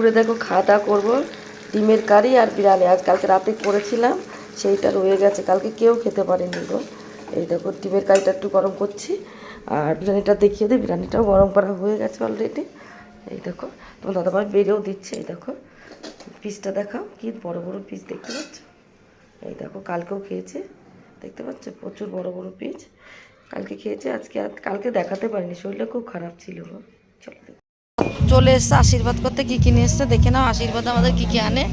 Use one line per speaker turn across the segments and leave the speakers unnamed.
দুপুরে দেখো খাওয়া দাওয়া করব। ডিমের কারি আর বিরিয়ানি। আজ কালকে রাতে করেছিলাম, সেইটা রয়ে গেছে। কালকে কেউ খেতে পারেনি গো। এই দেখো, ডিমের কারিটা একটু গরম করছি। আর বিরিয়ানিটা দেখিয়ে দিই। বিরিয়ানিটাও গরম করা হয়ে গেছে অলরেডি এই দেখো, তোমার দাদাভাই বেড়েও দিচ্ছে, এই দেখো। পিসটা দেখাও, কি বড় বড় পিস দেখতে পাচ্ছ? এই দেখো, কালকেও খেয়েছে। দেখতে পাচ্ছ? প্রচুর বড় বড় পিস কালকে খেয়েছে, আজকে কালকে দেখাতে পারিনি। শরীরটা খুব খারাপ ছিল চলো। চলে এসছে আশীর্বাদ করতে, কি কিনে এসছে দেখে নাও, আশীর্বাদ আমাদের কি কি আনে।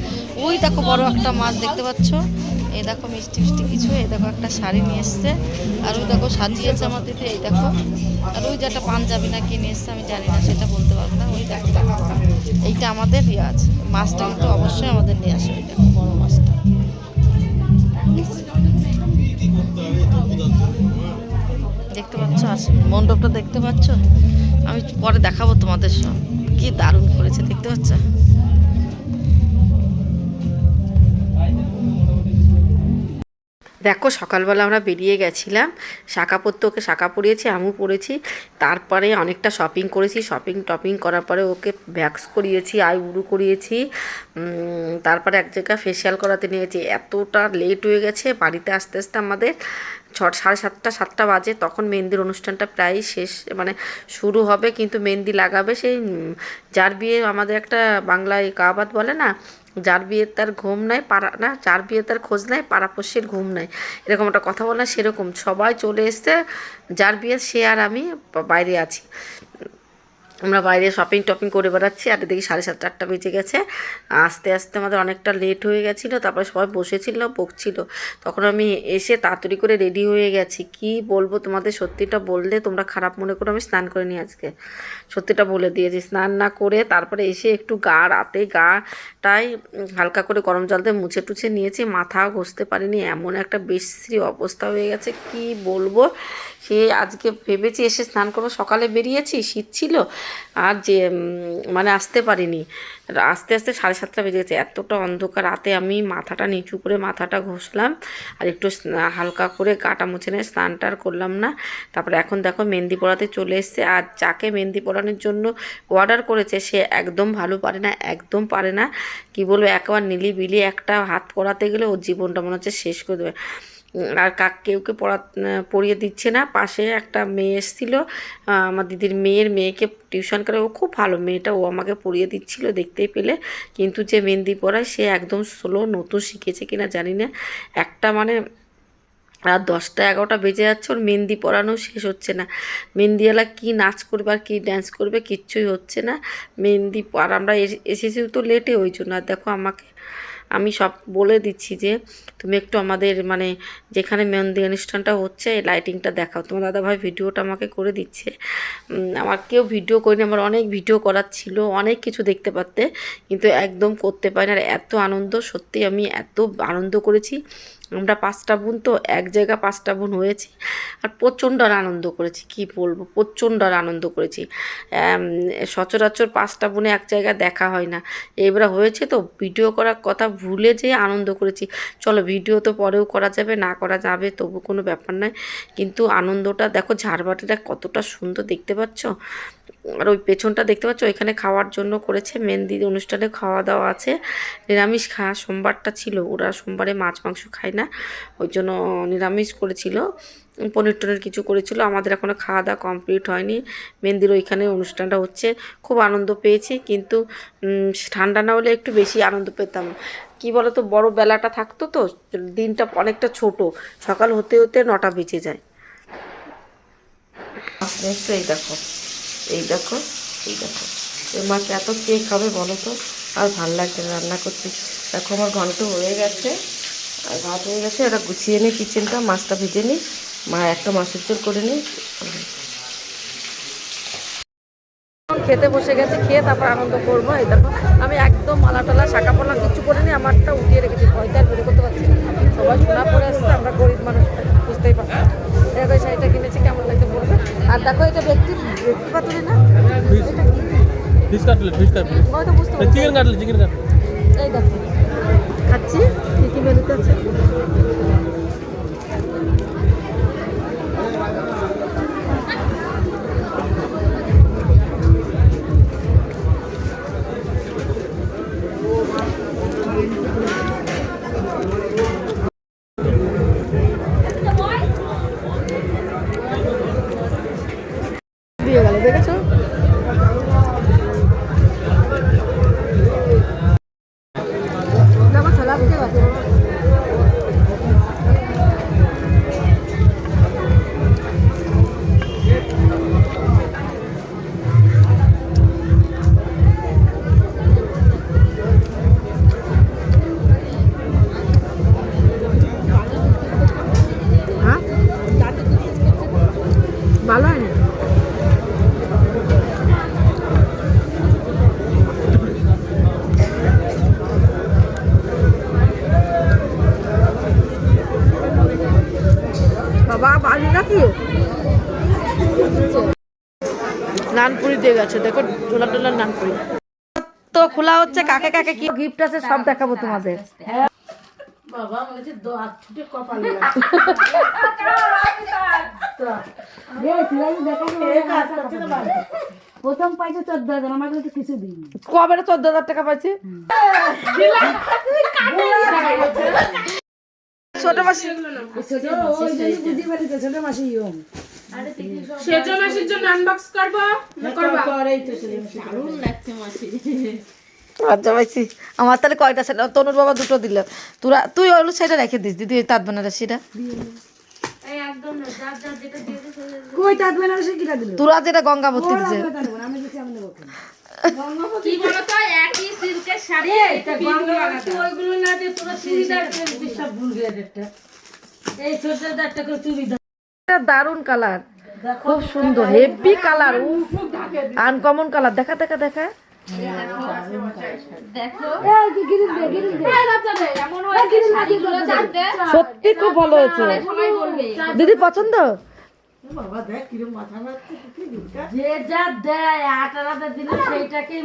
ওই দেখো বড় একটা মাছ দেখতে পাচ্ছ। এই দেখো মিষ্টি মিষ্টি কিছু, এই দেখো একটা শাড়ি নিয়ে এসছে। আর ওই দেখো সাজিয়েছে আমার দিদি, এই দেখো। আর ওই যে একটা পাঞ্জাবি না কিনে এসছে, আমি জানি না, সেটা বলতে পারব না। ওই দেখো এইটা আমাদের ইয়ে আছে, মাছটা কিন্তু অবশ্যই আমাদের নিয়ে আসে, ওই দেখো বড় মাছটা। দেখতে পাচ্ছ আসে মণ্ডপটা দেখতে পাচ্ছ? আমি পরে দেখাবো তোমাদের সব কি দারুণ করেছে দেখতে পাচ্ছ? দেখো, সকালবেলা আমরা বেরিয়ে গেছিলাম। শাখা পরতে ওকে শাখা পরিয়েছি, আমিও পরেছি। তারপরে অনেকটা শপিং করেছি। শপিং টপিং করার পরে ওকে ভ্যাক্স করিয়েছি আইব্রু করিয়েছি। তারপরে এক জায়গায় ফেসিয়াল করাতে নিয়েছি। এতটা লেট হয়ে গেছে, বাড়িতে আসতে আসতে আমাদের ছ সাড়ে সাতটা সাতটা বাজে। তখন মেহেন্দির অনুষ্ঠানটা প্রায় শেষ মানে শুরু হবে, কিন্তু মেহেন্দি লাগাবে সেই যার বিয়ে আমাদের একটা বাংলায় কাবাত বলে না যার বিয়ে তার ঘুম নাই, পাড়া না, যার বিয়ে তার খোঁজ নাই, পাড়াপড়শির ঘুম নাই। এরকম একটা কথা বলে সেরকম। সবাই চলে এসছে, যার বিয়ে সে আর আমি বাইরে আছি। আমরা বাইরে শপিং টপিং করে বেড়াচ্ছি, আর দেখি সাড়ে সাতটা, আটটা বেজে গেছে। আস্তে আস্তে আমাদের অনেকটা লেট হয়ে গেছিল, তারপরে সবাই বসেছিল, বকছিল। তখন আমি এসে তাড়াতাড়ি করে রেডি হয়ে গেছি। কি বলব তোমাদের, সত্যিটা বললে তোমরা খারাপ মনে করো, আমি স্নান করে নিই আজকে। সত্যিটা বলে দিয়েছি, স্নান না করে তারপরে এসে একটু গা, রাতে গাটাই হালকা করে গরম জল দিয়ে মুছে টুছে নিয়েছি মাথা ঘষতে পারিনি, এমন একটা বিশ্রী অবস্থা হয়ে গেছে, কি বলব? সে আজকে ভেবেছি এসে স্নান করব, সকালে বেরিয়েছি, শীত ছিল আর যে মানে আসতে পারিনি। আস্তে আস্তে সাড়ে সাতটা বেজে গেছে। এতটা অন্ধকার, রাতে আমি মাথাটা নিচু করে মাথাটা ঘষলাম আর একটু হালকা করে গাটা মুছে নিয়ে স্নানটা আর করলাম না। তারপরে এখন দেখো মেহেন্দি পড়াতে চলে এসছে আর যাকে মেহেন্দি পড়ানোর জন্য অর্ডার করেছে, সে একদম ভালো পারে না, একদম পারে না। কি বলব, একবার নিলিবিলি একটা হাত পড়াতে গেলে ওর জীবনটা মনে হচ্ছে শেষ করে দেবে। আর কাক কেউকে পড়া পড়িয়ে দিচ্ছে না। পাশে একটা মেয়ে এসেছিল। আমার দিদির মেয়ের মেয়েকে টিউশন করে। ও খুব ভালো মেয়েটা। ও আমাকে পড়িয়ে দিচ্ছিল দেখতেই পেলে। কিন্তু যে মেহেন্দি পড়ায়, সে একদম স্লো নতুন শিখেছে কিনা জানি না। একটা মানে রাত দশটা এগারোটা বেজে যাচ্ছে। ওর মেহেন্দি পরানো শেষ হচ্ছে না। মেহেন্দিওয়ালা কী নাচ করবে আর কী ড্যান্স করবে কিচ্ছুই হচ্ছে না। মেহেন্দি আর আমরা এসে- এসেছি তো লেটে ওই জন্য। আর দেখো আমাকে আমি সব বলে দিচ্ছি যে তুমি একটু আমাদের মানে যেখানে মেহেন্দি অনুষ্ঠানটা হচ্ছে লাইটিংটা দেখাও। তোমার দাদাভাই ভিডিওটা আমাকে করে দিচ্ছে। আমার কেউ ভিডিও করিনি, আমার অনেক ভিডিও করার ছিল, অনেক কিছু দেখতে পারতে, কিন্তু একদম করতে পারি না আর এত আনন্দ, সত্যি আমি এত আনন্দ করেছি। আমরা পাঁচটা বোন তো, এক জায়গা পাঁচটা বোন হয়েছি। আর প্রচণ্ড আনন্দ করেছি, কি বলব, প্রচণ্ড আনন্দ করেছি। সচরাচর পাঁচটা বোনে এক জায়গায় দেখা হয় না। এবার হয়েছে তো, ভিডিও করার কথা ভুলে যে আনন্দ করেছি। চলো ভিডিও তো পরেও করা যাবে, না করা যাবে, তবু কোনো ব্যাপার নয়। কিন্তু আনন্দটা, দেখো ঝাড়বাতিটা কতটা সুন্দর দেখতে পাচ্ছ? আর ওই পেছনটা দেখতে পাচ্ছ ওইখানে খাওয়ার জন্য করেছে মেহেন্দি অনুষ্ঠানে খাওয়া দাওয়া আছে। নিরামিষ খাওয়া সোমবারটা ছিল, ওরা সোমবারে মাছ, মাংস খায় না, ওই জন্য নিরামিষ করেছিল। পনির টনির কিছু করেছিল, আমাদের এখনও খাওয়া দাওয়া কমপ্লিট হয়নি। মেহেন্দির ওইখানে অনুষ্ঠানটা হচ্ছে, খুব আনন্দ পেয়েছি, কিন্তু ঠান্ডা না হলে একটু বেশি আনন্দ পেতাম। কি বলো তো বড় বেলাটা থাকতো তো, দিনটা অনেকটা ছোট, সকাল হতে হতে নটা বেজে যায়। এই দেখো। এই দেখো এই দেখো। এই মাছ এত কেক খাবে বলো তো? আর ভালো লাগছে রান্না করতে। দেখো আমার ঘন্ট হয়ে গেছে। আর ভাত হয়ে গেছে, এটা গুছিয়ে নিই কিচেনটা, মাছটা ভেজে নিই মা একটা মাছের ঝোল করে নিই খেতে বসে গেছে, খেয়ে তারপর আনন্দ করব। এই দেখো, আমি একদম মালা টালা, শাখা পোলা কিছু করে নিই আমারটা উঠিয়ে রেখেছি। ভয়টা বের করতে পারছি না। সবাই সোনা পরে আসছে আমরা গরিব মানুষ, বুঝতেই পারছি। দেখো শাড়িটা কিনেছি, কেমন লাগছে বলবে? আর দেখো এটা ব্যক্তি ব্যক্তি পাতুরি না?
Fish cutlet fish cutlet chicken cutlet chicken cutlet
এই দেখো। খাচ্ছি। খুলে গেছে। দেখো ঝোলা টোলার নাম করি তো খোলা হচ্ছে কাকে কাকে কি গিফট আছে সব দেখাবো তোমাদের।
বাবা হচ্ছে ছুটে কপালে
প্রথম পাইছে চোদ্দ হাজার আমার কাছে কিছু দিন
কবে চোদ্দ হাজার টাকা পাইছি? ছোট মাসি।
ছোট জন্য ছোট মাসি
সেজো মাসির জন্য আনবক্স করব। করবা?
লজ্জা পাইছি আমার তাহলে কয়টা সেটা তনুর বাবা দুটো দিল। তোরা তুই ওগুলো সেটা রেখে দিস দিদি ওই তাঁত
বেনারসি কিটা
তোরা যেটা গঙ্গাবতী দিছে।
আমি দিচ্ছি আমি দেবো
কি বলতো একই সিল্কের শাড়ি ওইগুলো না দিয়ে তোরা চুড়িদার সব ভুল গিয়ে একটা করে চুড়িদার।
এটা দারুণ কালার। খুব সুন্দর হেভি কালার আনকমন কালার। দেখা দেখা দেখা। সত্যি খুব ভালো হয়েছে। দিদি পছন্দ?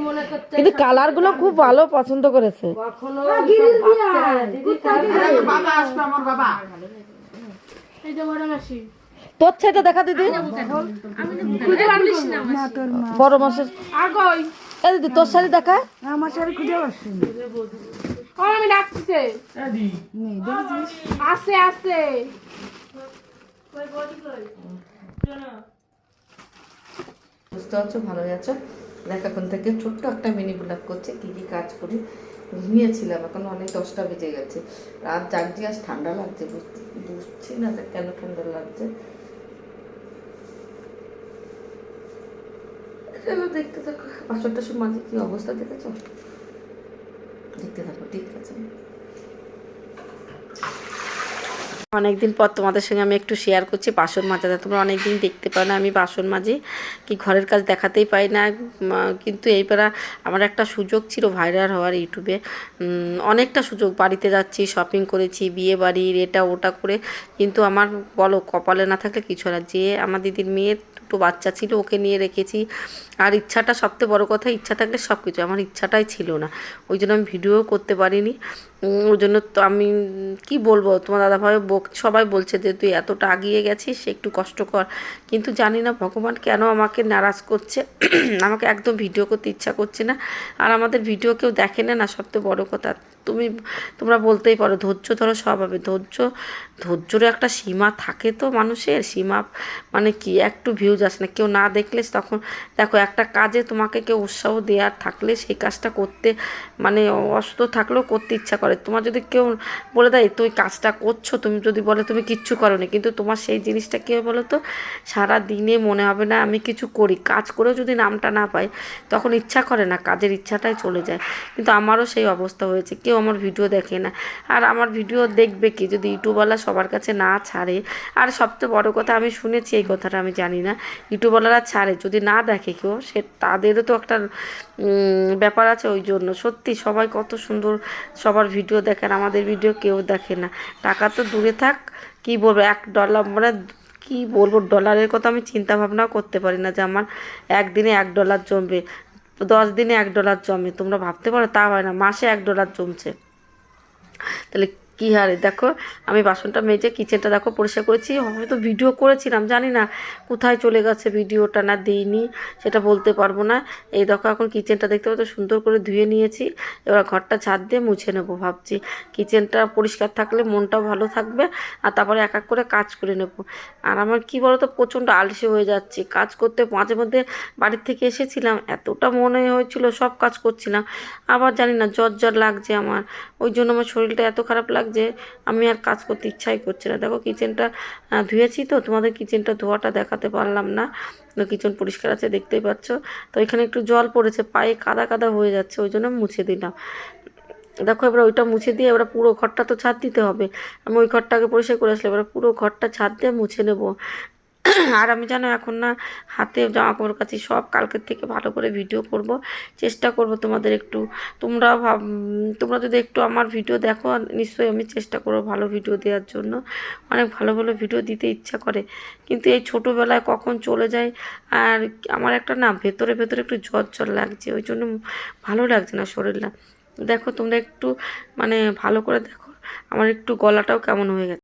মনে
কিন্তু কালারগুলো খুব ভালো পছন্দ করেছে।
কখনো
তোর ছেটা দেখা দিদি বড় মাসের এ দিদি তোর শাড়ি দেখা?
আমার শাড়ি খুঁজে পাচ্ছি
আমি
বুঝতে পারছ? ভালো আছো? দেখ এখন থেকে ছোট্ট একটা মিনি ব্লগ করছে। কী কী কাজ করি? ঘুমিয়েছিলাম এখন অনেক দশটা বেজে গেছে। রাত জাগছি আজ ঠান্ডা লাগছে বুঝছি না কেন ঠান্ডা লাগছে। চলো দেখতে থাকো। বাসনটা সব মাঝে কি অবস্থা দেখেছ? দেখতে থাকো, ঠিক আছে। অনেকদিন পর তোমাদের সঙ্গে আমি একটু শেয়ার করছি বাসন মাজাতে তোমরা অনেকদিন দেখতে পাও না আমি বাসন মাজি। কি ঘরের কাজ দেখাতেই পাই না। কিন্তু এইবার আমার একটা সুযোগ ছিল ভাইরাল হওয়ার ইউটিউবে অনেকটা সুযোগ। বাড়িতে যাচ্ছি শপিং করেছি, বিয়ে বাড়ির এটা ওটা করে। কিন্তু আমার বলো, কপালে না থাকলে কিছু না। যে আমার দিদির মেয়ের দুটো বাচ্চা ছিল, ওকে নিয়ে রেখেছি। আর ইচ্ছাটা সবথেকে বড় কথা, ইচ্ছা থাকলে সব কিছু আমার ইচ্ছাটাই ছিল না। ওই জন্য আমি ভিডিও করতে পারিনি। ওই জন্য তো আমি, কি বলব, তোমার দাদাভাই বক, সবাই বলছে যে তুই এতটা আগিয়ে গেছিস, সে একটু কষ্ট কর। কিন্তু জানি না ভগবান কেন আমাকে নারাজ করছে, আমাকে একদম ভিডিও করতে ইচ্ছা করছে না। আর আমাদের ভিডিও কেউ দেখে না না সবথেকে বড় কথা। তুমি, তোমরা বলতেই পারো, ধৈর্য ধরো সব হবে। ধৈর্য ধৈর্যের একটা সীমা থাকে তো মানুষের, সীমা মানে কি, একটু ভিউজ আসে না। কেউ না দেখলে তখন, দেখো একটা কাজে তোমাকে কেউ উৎসাহ দেওয়ার থাকলে সেই কাজটা করতে মানে অসুস্থ থাকলেও করতে ইচ্ছা করে। তোমার যদি কেউ বলে দেয়, তুই কাজটা করছ, তুমি যদি বলে তুমি কিচ্ছু করো না কিন্তু তোমার সেই জিনিসটা কী বলো তো সারা দিনে মনে হবে না আমি কিছু করি। কাজ করেও যদি নামটা না পাই, তখন ইচ্ছা করে না, কাজের ইচ্ছাটাই চলে যায়। কিন্তু আমারও সেই অবস্থা হয়েছে, কেউ আমার ভিডিও দেখে না। আর আমার ভিডিও দেখবে কি? যদি ইউটিউবওয়ালা সবার কাছে না ছাড়ে, আর সবচেয়ে বড় কথা আমি শুনেছি এই কথাটা, আমি জানি না। ইউটিউবওয়ালারা ছাড়ে, যদি না দেখে কেউ, সে তাদেরও তো একটা ব্যাপার আছে ওই জন্য। সত্যি সবাই কত সুন্দর সবার ভিডিও দেখেন, আমাদের ভিডিও কেউ দেখে না। টাকা তো দূরে থাক, কি বলব, এক ডলার মানে কি বলব, ডলারের কথা আমি চিন্তা ভাবনাও করতে পারি না যে আমার একদিনে এক ডলার জমবে, দশ দিনে এক ডলার জমে। তোমরা ভাবতে পারো, তা হয় না, মাসে এক ডলার জমছে। তাহলে কী হারে? দেখো, আমি বাসনটা মেজে কিচেনটা দেখো পরিষ্কার করেছি। হয়তো ভিডিও করেছিলাম, জানি না কোথায় চলে গেছে ভিডিওটা না দিইনি, সেটা বলতে পারব না। এই দেখো, এখন কিচেনটা দেখতে পাচ্ছ, সুন্দর করে ধুয়ে নিয়েছি। এবার ঘরটা ছাদ দিয়ে মুছে নেব ভাবছি। কিচেনটা পরিষ্কার থাকলে মনটাও ভালো থাকবে, আর তারপরে এক এক করে কাজ করে নেব। আর আমার কি বলতো, প্রচণ্ড আলসে হয়ে যাচ্ছে। কাজ করতে মাঝে মধ্যে বাড়ির থেকে এসেছিলাম, এতটা মনে হয়েছিল সব কাজ করছিলাম। আবার জানি না জ্বর জ্বর লাগছে আমার। ওই জন্য আমার শরীরটা এত খারাপ লাগছে আমি আর কাজ করতে ইচ্ছাই করছে না। দেখো কিচেনটা ধুয়েছি তো, তোমাদের কিচেনটা ধোয়াটা দেখাতে পারলাম না। কিচেন পরিষ্কার আছে, দেখতেই পাচ্ছ। তো এখানে একটু জল পড়েছে, পায়ে কাদা কাদা হয়ে যাচ্ছে, ওই জন্য মুছে দিলাম। দেখো এবার ওইটা মুছে দিয়ে এবার পুরো ঘরটা তো ছাদ দিতে হবে। আমি ওই ঘরটাকে পরিষ্কার করে আসলে এবার পুরো ঘরটা ছাদ দিয়ে মুছে নেব। আর আমি জানো এখন না হাতে জামা কাপড় কাছি সব কালকের থেকে ভালো করে ভিডিও করব। চেষ্টা করব তোমাদের একটু, তোমরা ভাব, তোমরা যদি একটু আমার ভিডিও দেখো, নিশ্চয়ই আমি চেষ্টা করব ভালো ভিডিও দেওয়ার জন্য। অনেক ভালো ভালো ভিডিও দিতে ইচ্ছা করে। কিন্তু এই ছোটোবেলায় কখন চলে যায়, আর আমার একটা না ভেতরে ভেতরে একটু জ্বর জ্বর লাগছে, ওই জন্য ভালো লাগছে না শরীরটা। দেখো তোমরা একটু মানে ভালো করে দেখো, আমার একটু গলাটাও কেমন হয়ে গেছে।